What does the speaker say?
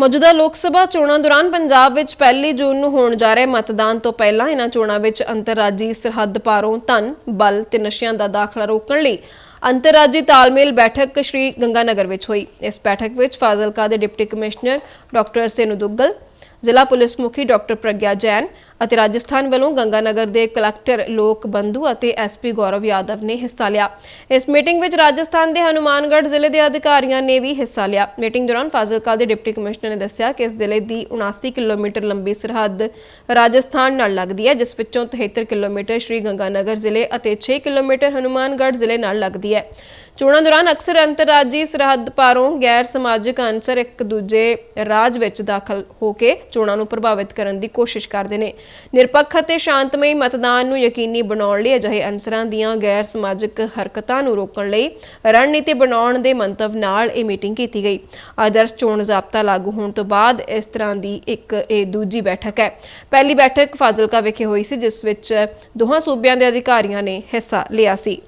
ਮੌਜੂਦਾ ਲੋਕ ਸਭਾ ਚੋਣਾਂ ਦੌਰਾਨ ਪੰਜਾਬ ਵਿੱਚ ਪਹਿਲੀ ਜੂਨ ਨੂੰ ਹੋਣ ਜਾ ਰਹੇ ਮਤਦਾਨ ਤੋਂ ਪਹਿਲਾਂ ਇਹਨਾਂ ਚੋਣਾਂ ਵਿੱਚ ਅੰਤਰਰਾਜੀ ਸਰਹੱਦ ਪਾਰੋਂ ਧਨ, ਬਲ ਤੇ ਨਸ਼ਿਆਂ ਦਾ ਦਾਖਲਾ ਰੋਕਣ ਲਈ ਅੰਤਰਰਾਜੀ ਤਾਲਮੇਲ ਬੈਠਕ ਸ਼੍ਰੀ ਗੰਗਾਨਗਰ ਵਿੱਚ ਹੋਈ। ਇਸ ਬੈਠਕ ਵਿੱਚ ਫਾਜ਼ਿਲਕਾ ਦੇ deputy commissioner doctor Senu Duggal ਜ਼ਿਲ੍ਹਾ ਪੁਲਿਸ ਮੁਖੀ ਡਾਕਟਰ ਪ੍ਰਗਿਆ ਜੈਨ ਅਤੇ ਰਾਜਸਥਾਨ ਵੱਲੋਂ ਗੰਗਾਨਗਰ ਦੇ ਕਲੈਕਟਰ ਲੋਕ ਬੰਧੂ ਅਤੇ ਐਸਪੀ ਗੌਰਵ ਯਾਦਵ ਨੇ ਹਿੱਸਾ ਲਿਆ। ਇਸ ਮੀਟਿੰਗ ਵਿੱਚ ਰਾਜਸਥਾਨ ਦੇ ਹਨੂਮਾਨਗੜ੍ਹ ਜ਼ਿਲ੍ਹੇ ਦੇ ਅਧਿਕਾਰੀਆਂ ਨੇ ਵੀ ਹਿੱਸਾ ਲਿਆ। ਮੀਟਿੰਗ ਦੌਰਾਨ ਫਾਜ਼ਿਲਕਾ ਦੇ ਡਿਪਟੀ ਕਮਿਸ਼ਨਰ ਨੇ ਦੱਸਿਆ ਕਿ ਇਸ ਜ਼ਿਲ੍ਹੇ ਦੀ 79 ਕਿਲੋਮੀਟਰ ਲੰਬੀ ਸਰਹੱਦ ਰਾਜਸਥਾਨ ਨਾਲ ਲੱਗਦੀ ਹੈ, ਜਿਸ ਵਿੱਚੋਂ 73 ਕਿਲੋਮੀਟਰ ਸ਼੍ਰੀ ਗੰਗਾਨਗਰ ਜ਼ਿਲ੍ਹੇ ਅਤੇ 6 ਕਿਲੋਮੀਟਰ ਹਨੂਮਾਨਗੜ੍ਹ ਜ਼ਿਲ੍ਹੇ ਨਾਲ ਲੱਗਦੀ ਹੈ। ਚੋਣਾਂ ਦੌਰਾਨ ਅਕਸਰ ਅੰਤਰਰਾਜੀ ਸਰਹੱਦ ਪਾਰੋਂ ਗੈਰ ਸਮਾਜਿਕ ਅਨਸਰ ਇੱਕ ਦੂਜੇ ਰਾਜ ਵਿੱਚ ਦਾਖਲ ਹੋ ਕੇ ਚੋਣਾਂ ਨੂੰ ਪ੍ਰਭਾਵਿਤ ਕਰਨ ਦੀ ਕੋਸ਼ਿਸ਼ ਕਰਦੇ ਨੇ। ਨਿਰਪੱਖ ਅਤੇ ਸ਼ਾਂਤਮਈ ਮਤਦਾਨ ਨੂੰ ਯਕੀਨੀ ਬਣਾਉਣ ਲਈ ਅਜਿਹੇ ਅਨਸਰਾਂ ਦੀਆਂ ਗੈਰ ਸਮਾਜਿਕ ਹਰਕਤਾਂ ਨੂੰ ਰੋਕਣ ਲਈ ਰਣਨੀਤੀ ਬਣਾਉਣ ਦੇ ਮੰਤਵ ਨਾਲ ਇਹ ਮੀਟਿੰਗ ਕੀਤੀ ਗਈ। ਆਦਰਸ਼ ਚੋਣ ਜ਼ਾਬਤਾ ਲਾਗੂ ਹੋਣ ਤੋਂ ਬਾਅਦ ਇਸ ਤਰ੍ਹਾਂ ਦੀ ਇੱਕ ਇਹ ਦੂਜੀ ਬੈਠਕ ਹੈ। ਪਹਿਲੀ ਬੈਠਕ ਫਾਜ਼ਿਲਕਾ ਵਿਖੇ ਹੋਈ ਸੀ, ਜਿਸ ਵਿੱਚ ਦੋਹਾਂ ਸੂਬਿਆਂ ਦੇ ਅਧਿਕਾਰੀਆਂ ਨੇ ਹਿੱਸਾ ਲਿਆ ਸੀ।